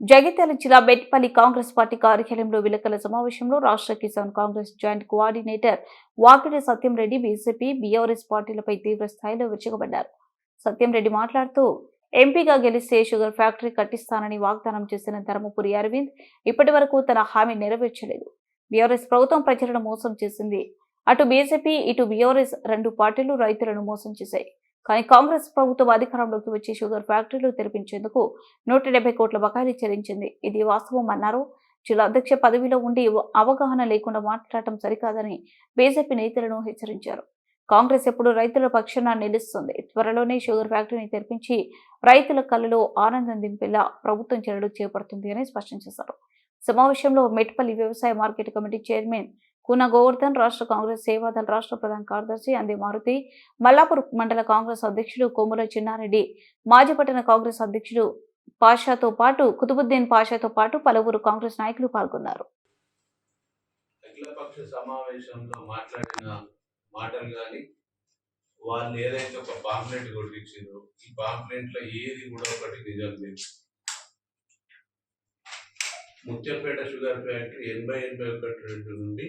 జగిత్యాల జిల్లా బెట్పల్లి కాంగ్రెస్ పార్టీ కార్యాలయంలో విలేకరుల సమావేశంలో రాష్ట్ర Kisan Congress joint coordinator Vakiti Satyam Reddy BJP BRS పార్టీలపై తీవ్ర స్థాయిలో విరుచుకుపడ్డారు. సత్యం రెడ్డి మాట్లాడుతూ ఎంపీగా గెలిస్తే షుగర్ ఫ్యాక్టరీ కట్టిస్తానని వాగ్దానం చేసిన ధర్మపురి అరవింద్ ఇప్పటి వరకు తన హామీ నెరవేర్చలేదు. బీఆర్ఎస్ ప్రభుత్వం ప్రజలను మోసం చేసింది. అటు బీజేపీ ఇటు బీఆర్ఎస్ రెండు పార్టీలు రైతులను మోసం చేశాయి. కానీ కాంగ్రెస్ ప్రభుత్వం అధికారంలోకి వచ్చి షుగర్ ఫ్యాక్టరీలు తెరిపించేందుకు నూట డెబ్బై కోట్ల బకాయిలు చెల్లించింది. ఇది వాస్తవం అన్నారు. జిల్లా అధ్యక్ష పదవిలో ఉండి అవగాహన లేకుండా మాట్లాడటం సరికాదని బీజేపీ నేతలను హెచ్చరించారు. కాంగ్రెస్ ఎప్పుడు రైతుల పక్షాన నిలుస్తుంది. త్వరలోనే షుగర్ ఫ్యాక్టరీని తెరిపించి రైతుల కళ్ళలో ఆనందం దింపేలా ప్రభుత్వం చర్యలు చేపడుతుంది అని స్పష్టం చేశారు. సమావేశంలో మెట్పల్లి వ్యవసాయ market committee chairman Koona Govardhan రాష్ట్ర కాంగ్రెస్ సేవాదళ రాష్ట్ర ప్రధాన కార్యదర్శి అంది మారుతి. మల్లాపూర్ మండల కాంగ్రెస్ అధ్యక్షుడు కొమ్ముల చిన్నారెడ్డి. మాజీ పట్టణ కాంగ్రెస్ అధ్యక్షుడు పాషాతో పాటు కుతుబుద్దీన్ పాషాతో పాటు పలువురు కాంగ్రెస్ నాయకులు పాల్గొన్నారు. అఖిలపక్ష సమావేశంలో మాట్లాడిన మాటలు కానీ వాళ్ళు ఏదైతే ఒక పాంప్లెట్ కొట్టించారో ఈ పాంప్లెట్లో ఏది కూడా ఒకటి నిజం లేదు. ముత్యంపేట షుగర్ ఫ్యాక్టరీ ఎనభై ఎనభై ఒకటి రెండు నుండి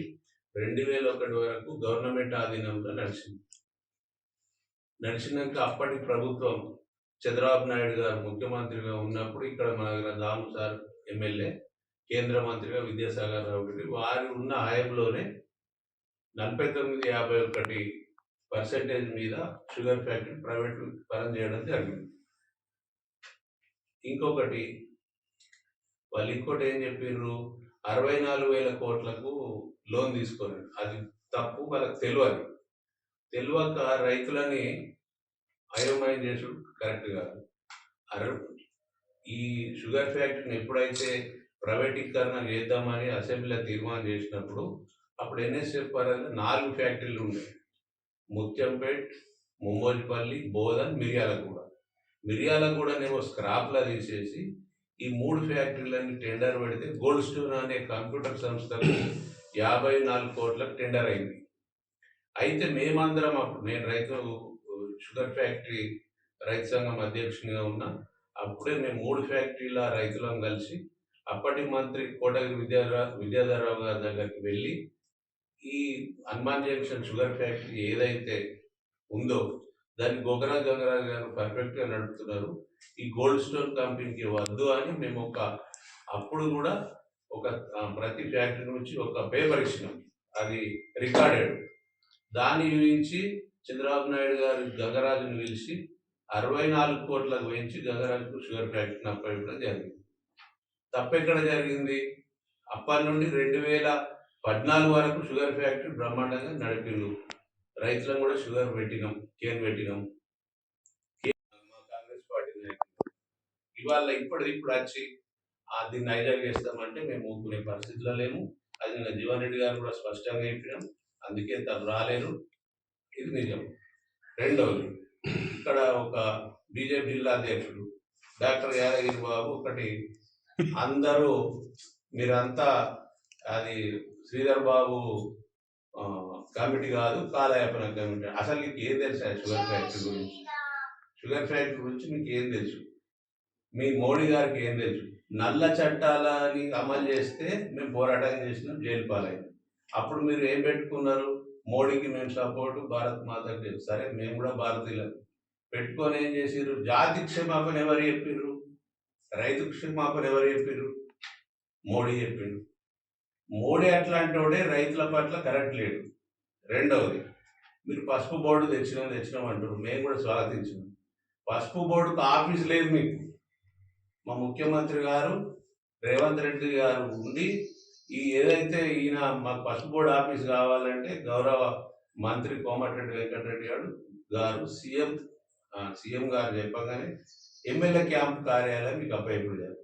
రెండు వేల ఒకటి వరకు గవర్నమెంట్ ఆధీనంలో నడిచింది. నడిచినాక అప్పటి ప్రభుత్వం చంద్రబాబు నాయుడు గారు ముఖ్యమంత్రిగా ఉన్నప్పుడు ఇక్కడ మన దగ్గర దాము సార్ ఎమ్మెల్యే కేంద్ర మంత్రిగా విద్యాసాగర్ రావు గారి వారు ఉన్న హయాంలోనే నలభై తొమ్మిది యాభై ఒకటి పర్సెంటేజ్ మీద షుగర్ ఫ్యాక్టరీ ప్రైవేట్ పరం చేయడం జరిగింది. ఇంకొకటి వాళ్ళు ఇంకోటి ఏం చెప్పారు అరవై నాలుగు వేల కోట్లకు లోన్ తీసుకొని అది తప్పు వాళ్ళకి తెలియదు తెలియక రైతులని అయోమయం చేసుడు కరెక్ట్ కాదు. అరవై ఈ షుగర్ ఫ్యాక్టరీని ఎప్పుడైతే ప్రైవేటీకరణ చేద్దామని అసెంబ్లీలో తీర్మానం చేసినప్పుడు అప్పుడు ఎన్ఎస్ఎఫ్ పరంగా నాలుగు ఫ్యాక్టరీలు ఉన్నాయి ముత్యంపేట్ ముమ్మోజిపల్లి బోధన్ మిర్యాలగూడ. మిర్యాలగూడనేమో స్క్రాప్లా తీసేసి ఈ మూడు ఫ్యాక్టరీలన్నీ టెండర్ పెడితే గోల్డ్ స్టోన్ అనే కంప్యూటర్ సంస్థకు యాభై నాలుగు కోట్లకు టెండర్ అయింది. అయితే మేమందరం అప్పుడు నేను రైతు షుగర్ ఫ్యాక్టరీ రైతు సంఘం అధ్యక్షునిగా ఉన్నా అప్పుడే మేము మూడు ఫ్యాక్టరీల రైతులం కలిసి అప్పటి మంత్రి కోటగిరి విద్యాధర విద్యాధరరావు గారి దగ్గరికి వెళ్ళి ఈ హనుమాన్ జంక్షన్ షుగర్ ఫ్యాక్టరీ ఏదైతే ఉందో దాన్ని గోగరా గంగరాజు గారు పర్ఫెక్ట్గా నడుపుతున్నారు. ఈ గోల్డ్ స్టోన్ కంపెనీకి వద్దు అని మేము ఒక అప్పుడు కూడా ఒక ప్రతి ఫ్యాక్టరీ నుంచి ఒక పేపర్ ఇచ్చినాం. అది రికార్డెడ్ దాన్ని ఊహించి చంద్రబాబు నాయుడు గారు గంగరాజును పిలిచి అరవై నాలుగు కోట్లకు వేయించి గంగరాజుకు షుగర్ ఫ్యాక్టరీని అప్పగించడం జరిగింది. తప్పెక్కడ జరిగింది? అప్పటి నుండి రెండు వేల పద్నాలుగు వరకు షుగర్ ఫ్యాక్టరీ బ్రహ్మాండంగా నడిపిండు రైతులను కూడా షుగర్ పెట్టినాం కేన్ పెట్టినాం. మా కాంగ్రెస్ పార్టీ నాయకులు. ఇవాళ ఇప్పుడు ఇప్పుడు వచ్చి దీన్ని హైజాక్ చేస్తామంటే మేము ఊరుకునే పరిస్థితిలో లేము. అది నిన్న జీవన్ రెడ్డి గారు కూడా స్పష్టంగా చెప్పినాం. అందుకే తను రాలేరు ఇది నిజం. రెండవది ఇక్కడ ఒక బీజేపీ జిల్లా అధ్యక్షుడు డాక్టర్ యాదగిరి బాబు ఒకటి అందరూ మీరంతా అది శ్రీధర్ బాబు కమిటీ కాదు కాలయాపన కమిటీ. అసలు నీకు ఏం తెలుసు షుగర్ ఫ్యాక్టరీ గురించి? షుగర్ ఫ్యాక్టరీ గురించి మీకు ఏం తెలుసు? మీ మోడీ గారికి ఏం తెలుసు? నల్ల చట్టాలని అమలు చేస్తే మేము పోరాటం చేసినాం జైలు పాలైంది అప్పుడు మీరు ఏం పెట్టుకున్నారు? మోడీకి మేము సపోర్ట్ భారత్ మాతకి సరే మేము కూడా భారతీయులం. పెట్టుకొని ఏం చేసిర్రు? జాతి క్షమాపణ ఎవరు చెప్పిర్రు? రైతు క్షమాపణ ఎవరు చెప్పిర్రు? మోడీ చెప్పిండు మోడీ అట్లాంటి వాడే రైతుల పట్ల కరెక్ట్ లేడు రెండవది మీరు పసుపు బోర్డు తెచ్చినాం తెచ్చినాం అంటారు మేము కూడా స్వాగతించినాం. పసుపు బోర్డుకు ఆఫీస్ లేదు మీకు. మా ముఖ్యమంత్రి గారు రేవంత్ రెడ్డి గారు ఉండి ఈ ఏదైతే ఈయన మాకు పసుపు బోర్డు ఆఫీస్ కావాలంటే గౌరవ మంత్రి కోమటిరెడ్డి వెంకటరెడ్డి గారు గారు సీఎం సీఎం గారు చెప్పగానే ఎమ్మెల్యే క్యాంప్ కార్యాలయం మీకు అప్పయ్యపడారు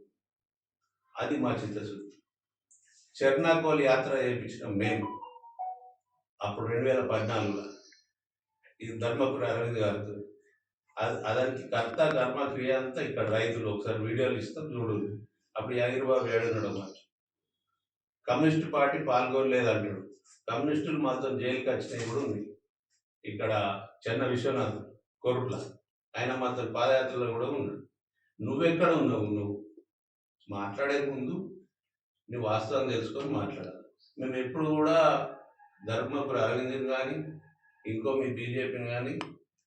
అది మా చిత్తశుద్ధి. చెర్నాకోల్ యాత్ర చేయించిన మేము. అప్పుడు రెండు వేల పద్నాలుగులో ఇది ధర్మపురి అరవింద్ గారితో అది అదానికి కర్త కర్మ క్రియ అంతా ఇక్కడ రైతులు ఒకసారి వీడియోలు ఇస్తాం చూడండి అప్పుడు యాగిరిబాబు ఏడున్నాడు మాట కమ్యూనిస్ట్ పార్టీ పాల్గొనలేదు అంటాడు కమ్యూనిస్టులు మాత్రం జైలుకి వచ్చినవి కూడా ఉంది. ఇక్కడ చెన్న విశ్వనాథ్ కొరుట్ల. ఆయన మాత్రం పాదయాత్రలో కూడా ఉన్నాడు. నువ్వెక్కడ ఉన్నావు? నువ్వు మాట్లాడే ముందు నువ్వు వాస్తవం తెలుసుకొని మాట్లాడాలి. మేము ఎప్పుడు కూడా ధర్మపురి అరవింద్ని కానీ ఇంకో మీ బీజేపీని కానీ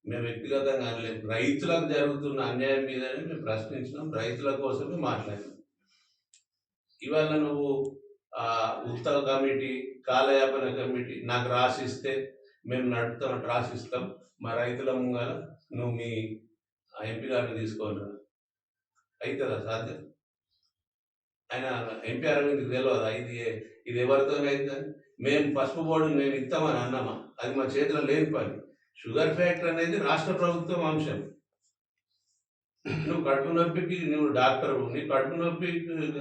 మేము వ్యక్తిగతంగా అనలేదు రైతులకు జరుగుతున్న అన్యాయం మీదనే మేము ప్రశ్నించినాం రైతుల కోసమే మాట్లాడినాం. ఇవాళ నువ్వు ఉత్తర కమిటీ కాలయాపన కమిటీ నాకు రాసిస్తే మేము నడుపుతాం రాసిస్తాం మా రైతుల ముంగల నువ్వు మీ ఎంపీ గారిని తీసుకోవాలి అవుతుందా సాధ్యం? ఆయన ఎంపీ అరవింద్కి తెలియదా ఇది ఇది ఎవరితో అవుతుంది మేము పసుపు బోర్డు మేము ఇస్తామని అన్నామా? అది మా చేతిలో లేని పని. షుగర్ ఫ్యాక్టరీ అనేది రాష్ట్ర ప్రభుత్వం అంశం. నువ్వు కడుపు నొప్పికి నువ్వు డాక్టర్ నీ కడుపు నొప్పి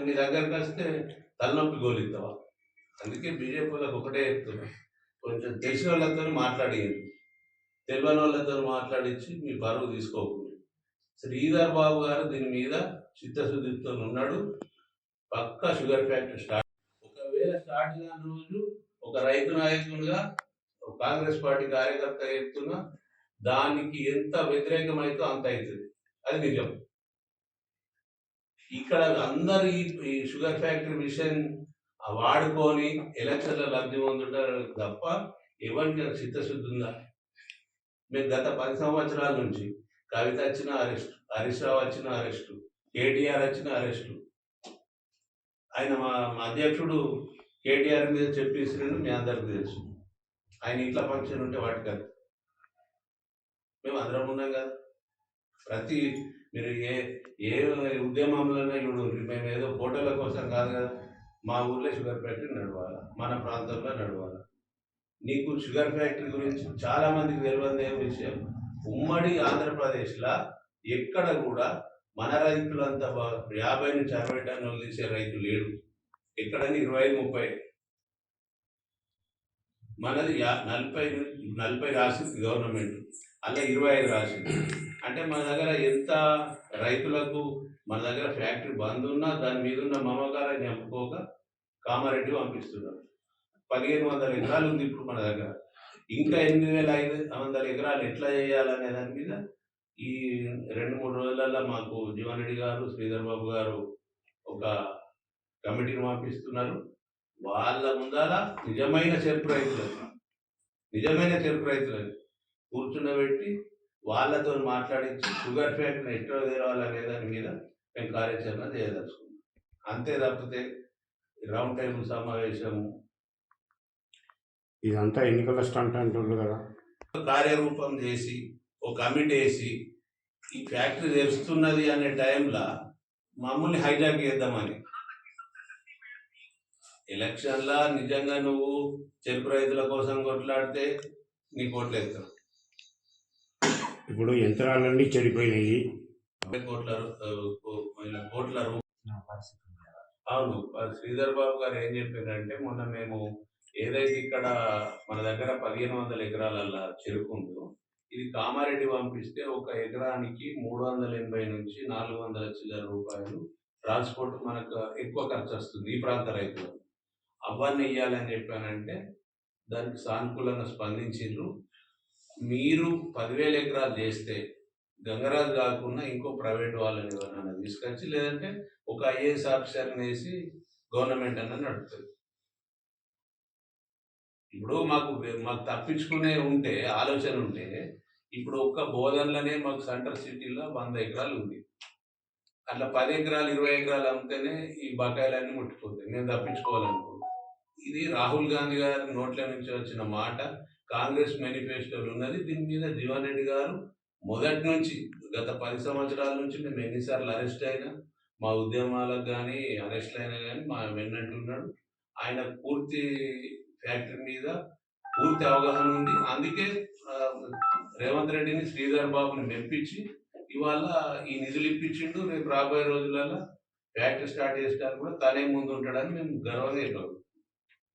నీ దగ్గరకు వస్తే తలనొప్పి గోలిస్తావా? అందుకే బీజేపీలకు ఒకటే చెప్తున్నా. కొంచెం తెలిసిన వాళ్ళతో మాట్లాడి తెలియని వాళ్ళతో మాట్లాడించి మీ బరువు తీసుకోకుండా. శ్రీధర్ బాబు గారు దీని మీద చిత్తశుద్ధితో ఉన్నాడు. పక్కా షుగర్ ఫ్యాక్టరీ స్టార్ట్. ఒకవేళ స్టార్ట్ కాని రోజు ఒక రైతు నాయకునిగా కాంగ్రెస్ పార్టీ కార్యకర్త చెప్తున్నా దానికి ఎంత వ్యతిరేకమైతే అంత అవుతుంది. అది నిజం. ఇక్కడ అందరు ఈ షుగర్ ఫ్యాక్టరీ మిషన్ వాడుకొని ఎలక్షన్ల లబ్ధి పొందుతారు తప్ప ఎవరికి చిత్తశుద్ధి ఉందా? మేము గత పది సంవత్సరాల నుంచి కవిత వచ్చిన అరెస్ట్ హరీష్ రావు వచ్చిన అరెస్టు కేటీఆర్ వచ్చిన అరెస్టు. ఆయన మా అధ్యక్షుడు కేటీఆర్ మీద చెప్పేసినాను మీ అందరికి తెలుసు ఆయన ఇంట్లో ఫంక్షన్ ఉంటే వాటి కాదు. మేము అందరం ఉన్నాం కదా. ప్రతి మీరు ఏ ఏ ఉద్యమంలోనే చూడండి మేము ఏదో ఫోటోల కోసం కాదు కదా. మా ఊర్లో షుగర్ ఫ్యాక్టరీ నడవాలా? మన ప్రాంతంలో నడవాలి? నీకు షుగర్ ఫ్యాక్టరీ గురించి చాలామందికి తెలియదు విషయం? ఉమ్మడి ఆంధ్రప్రదేశ్లో ఎక్కడ కూడా మన రైతులంతా యాభై నుంచి అరవై టన్నులు తీసే రైతు లేడు. ఎక్కడని ఇరవై ముప్పై. మనది యా- నలభై నలభై రాసింది గవర్నమెంట్ అలా ఇరవై ఐదు రాసింది. అంటే మన దగ్గర ఎంత రైతులకు మన దగ్గర ఫ్యాక్టరీ బంద్ ఉన్నా దాని మీద ఉన్న మమకారాన్ని అమ్ముకోక కామారెడ్డి పంపిస్తున్నారు. పదిహేను వందల ఎకరాలు ఉంది ఇప్పుడు మన దగ్గర. ఇంకా ఎనిమిది వేల ఐదు వందల ఎకరాలు ఎట్లా చేయాలనే దాని మీద ఈ రెండు మూడు రోజులలో మాకు జీవన్ రెడ్డి గారు శ్రీధర్ బాబు గారు ఒక కమిటీని పంపిస్తున్నారు వాళ్ళ ముందర నిజమైన చెరుకు రైతులను నిజమైన చెరుకు రైతులని కూర్చుండబెట్టి వాళ్ళతో మాట్లాడించి షుగర్ ఫ్యాక్టరీ ఎట్లా తెరవాలనే దాని మీద మేము కార్యాచరణ చేయదలుచుకున్నాం. అంతే తప్పితే రౌండ్ టేబుల్ సమావేశము. ఇదంతా ఎన్నికల స్టంట్ అంటుండ్రు కదా. కార్యరూపం చేసి ఒక కమిటీ వేసి ఈ ఫ్యాక్టరీ తెరుస్తున్నది అనే టైంలో మమ్మల్ని హైజాక్ చేద్దామని ఎలక్షన్లా నిజంగా నువ్వు చెరుకు రైతుల కోసం కొట్లాడితే నీ కోట్లు ఎత్తావు ఇప్పుడు యంత్రాలన్నీ చెడిపోయినాయి. కోట్ల కోట్ల అవును శ్రీధర్ బాబు గారు ఏం చెప్పారంటే మొన్న మేము ఏదైతే ఇక్కడ మన దగ్గర పదిహేను వందల ఎకరాలల్లో చెరుకు ఉందో ఇది కామారెడ్డి పంపిస్తే ఒక ఎకరానికి మూడు వందల ఎనభై నుంచి నాలుగు వందల చిల్లర రూపాయలు ట్రాన్స్పోర్ట్ మనకు ఎక్కువ ఖర్చు వస్తుంది ఈ ప్రాంత రైతులు అవన్నీ ఇవ్వాలని చెప్పానంటే దానికి సానుకూలంగా స్పందించిండ్రు. మీరు పదివేల ఎకరాలు చేస్తే గంగరాజు కాకుండా ఇంకో ప్రైవేట్ వాళ్ళని ఎవరినైనా తీసుకొచ్చి లేదంటే ఒక ఐఏఎస్ ఆఫీసర్ని వేసి గవర్నమెంట్ అన్న నడుపుతుంది ఇప్పుడు మాకు మాకు తప్పించుకునే ఉంటే ఆలోచన ఉంటే ఇప్పుడు ఒక్క బోధనలోనే మాకు సెంట్రల్ సిటీలో వంద ఎకరాలు ఉంది. అట్లా పది ఎకరాలు ఇరవై ఎకరాలు అమ్మితేనే ఈ బకాయిలన్నీ ముట్టిపోతాయి మేము తప్పించుకోవాలనుకో ఇది రాహుల్ గాంధీ గారి నోట్ల నుంచి వచ్చిన మాట. కాంగ్రెస్ మేనిఫెస్టోలు ఉన్నది. దీని మీద జీవన్ రెడ్డి గారు మొదటి నుంచి గత పది సంవత్సరాల నుంచి మేము ఎన్నిసార్లు అరెస్ట్ అయినా మా ఉద్యమాలకు కానీ అరెస్ట్ అయినా కానీ మా వెన్నట్టున్నాడు ఆయన పూర్తి ఫ్యాక్టరీ మీద పూర్తి అవగాహన ఉంది. అందుకే రేవంత్ రెడ్డిని శ్రీధర్ బాబుని మెప్పించి ఇవాళ ఈ నిధులు ఇప్పించిండు. రేపు రాబోయే రోజులలో ఫ్యాక్టరీ స్టార్ట్ చేసడానికి కూడా తనే ముందు ఉంటాడని మేము గర్వంగా చెప్పాము